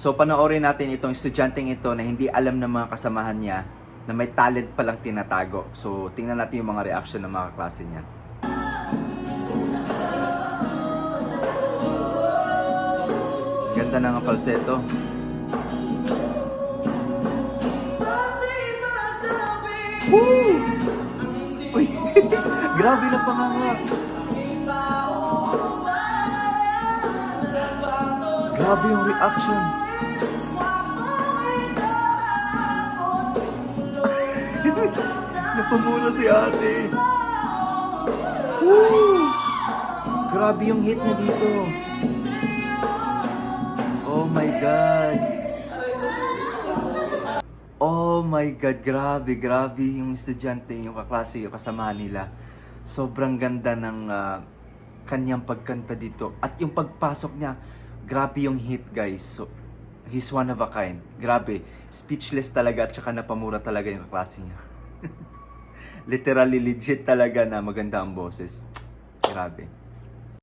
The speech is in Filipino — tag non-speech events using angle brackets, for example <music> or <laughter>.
So panoorin natin itong estudyanteng ito na hindi alam ng mga kasamahan niya na may talent palang tinatago. So tingnan natin yung mga reaction ng mga klase niya. Ganda nga falsetto. Woo! Uy! <laughs> Grabe na panganga. Grabe yung reaction. <laughs> Napamula si ate. Woo! Grabe yung hit niya dito. Oh my God. Oh my God, grabe, grabe yung estudyante, yung kaklase, yung kasama nila. Sobrang ganda ng ah, kanyang pagkanta dito. At yung pagpasok niya, grabe yung hit guys. So, he's one of a kind. Grabe, speechless talaga at saka napamura talaga yung kaklase niya. <laughs> Literally legit talaga na maganda ang boses. Grabe.